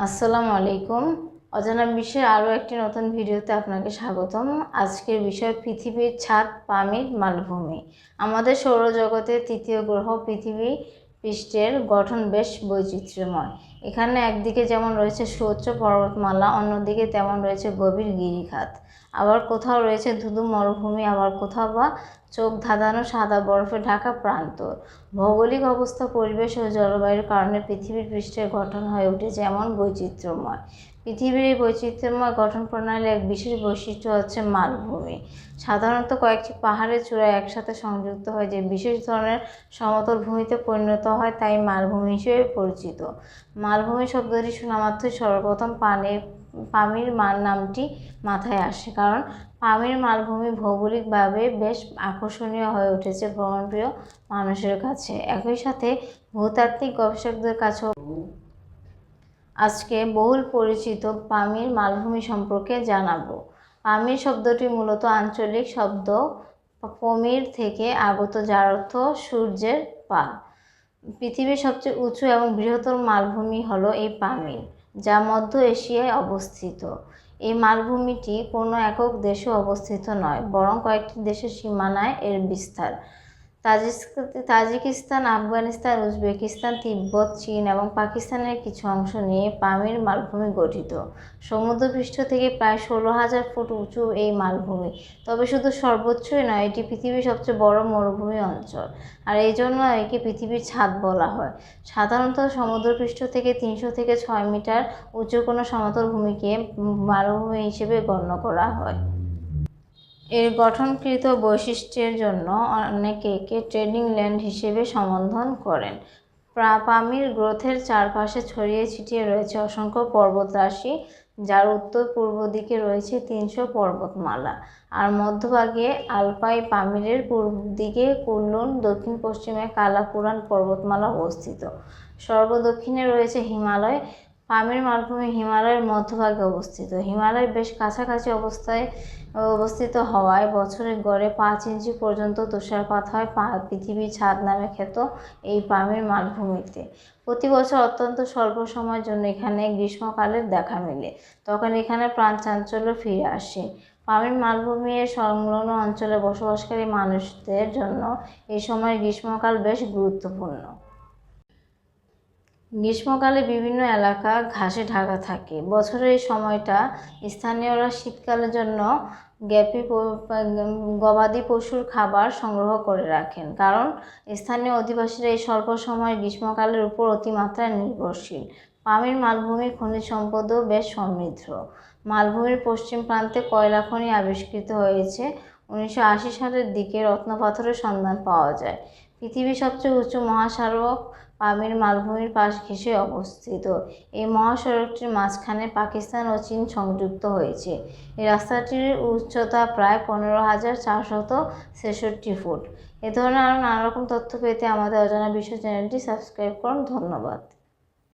আসসালামু আলাইকুম। অজানা বিষয়ে আরও একটি নতুন ভিডিওতে আপনাকে স্বাগতম। আজকের বিষয় পৃথিবীর ছাদ, পামির মালভূমি। আমাদের সৌরজগতের তৃতীয় গ্রহ পৃথিবী পৃষ্ঠের গঠন বেশ বৈচিত্র্যময়। এখানে একদিকে যেমন রয়েছে সুউচ্চ পর্বতমালা, অন্যদিকে তেমন রয়েছে গভীর গিরিখাত। আবার কোথাও রয়েছে ধুধু মরুভূমি, আবার কোথাও বা চোখ ধাঁধানো সাদা বরফে ঢাকা প্রান্ত। ভৌগোলিক অবস্থা, পরিবেশ ও জলবায়ুর কারণে পৃথিবীর পৃষ্ঠের গঠন হয়ে উঠেছে যেমন বৈচিত্র্যময়। পৃথিবীর বৈচিত্র্যময় গঠন প্রণালীর এক বিশেষ বৈশিষ্ট্য হচ্ছে মালভূমি। সাধারণত কয়েকটি পাহাড়ের চূড়ায় একসাথে সংযুক্ত হয় যে বিশেষ ধরনের সমতল ভূমিতে পরিণত হয় তাই মালভূমি হিসেবে পরিচিত। মালভূমি শব্দটি শোনা মাত্রই সর্বপ্রথম পানে পামির মাল নামটি মাথায় আসে কারণ পামির মালভূমি ভৌগোলিকভাবে বেশ আকর্ষণীয় হয়ে উঠেছে ভ্রমণপ্রিয় মানুষের কাছে। একই সাথে ভূতাত্ত্বিক গবেষকদের কাছেও আজকে বহুল পরিচিত পামির মালভূমি সম্পর্কে জানাব। পামির শব্দটি মূলত আঞ্চলিক শব্দ পমির থেকে আগত, যার অর্থ সূর্যের পা পৃথিবীর সবচেয়ে উঁচু এবং বৃহত্তর মালভূমি হলো এই পামির, যা মধ্য এশিয়ায় অবস্থিত। এই মালভূমিটি কোনো একক দেশে অবস্থিত নয়, বরং কয়েকটি দেশের সীমানায় এর বিস্তার। তাজিকিস্তান আফগানিস্তান, উজবেকিস্তান, তিব্বত, চীন এবং পাকিস্তানের কিছু অংশ নিয়ে পামির মালভূমি গঠিত। সমুদ্রপৃষ্ঠ থেকে প্রায় ষোলো হাজার ফুট উঁচু এই মালভূমি। তবে শুধু সর্বোচ্চই নয়, এটি পৃথিবীর সবচেয়ে বড় মরুভূমি অঞ্চল। আর এই জন্য একে পৃথিবীর ছাদ বলা হয়। সাধারণত সমুদ্রপৃষ্ঠ থেকে তিনশো থেকে ছয় মিটার উঁচু কোনো সমতল ভূমিকে মালভূমি হিসেবে গণ্য করা হয়। এর গঠনকৃত বৈশিষ্ট্যের জন্য অনেকে একে ট্রেডিং ল্যান্ড হিসেবে সম্বোধন করেন। পামির গ্রোথের চারপাশে ছড়িয়ে ছিটিয়ে রয়েছে অসংখ্য পর্বতরাশি, যার উত্তর পূর্ব দিকে রয়েছে তিনশো পর্বতমালা, আর মধ্যভাগে আলপাই পামিরের পূর্ব দিকে কুল্লুন, দক্ষিণ পশ্চিমে কালাপুরান পর্বতমালা অবস্থিত। সর্বদক্ষিণে রয়েছে হিমালয় পামির মালভূমি হিমালয়ের মধ্যভাগে অবস্থিত। হিমালয় বেশ কাছাকাছি অবস্থায়, অবস্থিত হওয়ায় বছরে গড়ে পাঁচ ইঞ্চি পর্যন্ত তুষারপাত হয় পৃথিবীর ছাদ নামে খ্যাত এই পামির মালভূমিতে। প্রতি বছর অত্যন্ত স্বল্প সময়ের জন্য এখানে গ্রীষ্মকালের দেখা মেলে। তখন এখানে প্রাণ চাঞ্চল্য ফিরে আসে। পামির মালভূমি এর সংলগ্ন অঞ্চলে বসবাসকারী মানুষদের জন্য এই সময় গ্রীষ্মকাল বেশ গুরুত্বপূর্ণ। গ্রীষ্মকালে বিভিন্ন এলাকা ঘাসে ঢাকা থাকে। বছরের এই সময়টা স্থানীয়রা শীতকালের জন্য গ্যাপি গবাদি পশুর খাবার সংগ্রহ করে রাখেন। কারণ স্থানীয় অধিবাসীরা এই স্বল্প সময় গ্রীষ্মকালের উপর অতিমাত্রায় নির্ভরশীল। পামির মালভূমি খনিজ সম্পদও বেশ সমৃদ্ধ। মালভূমির পশ্চিম প্রান্তে কয়লা খনি আবিষ্কৃত হয়েছে। উনিশশো আশি সালের দিকে রত্নপাথরের সন্ধান পাওয়া যায়। পৃথিবীর সবচেয়ে উঁচু মহাসড়ক পামির মালভূমির পাশ ঘেঁষে অবস্থিত। এই মহাসড়কটির মাঝখানে পাকিস্তান ও চীন সংযুক্ত হয়েছে। এই রাস্তাটির উচ্চতা প্রায় পনেরো হাজার চারশত ছেষট্টি ফুট। এ ধরনের আরও নানা রকম তথ্য পেতে আমাদের অজানা বিশ্ব চ্যানেলটি সাবস্ক্রাইব করুন। ধন্যবাদ।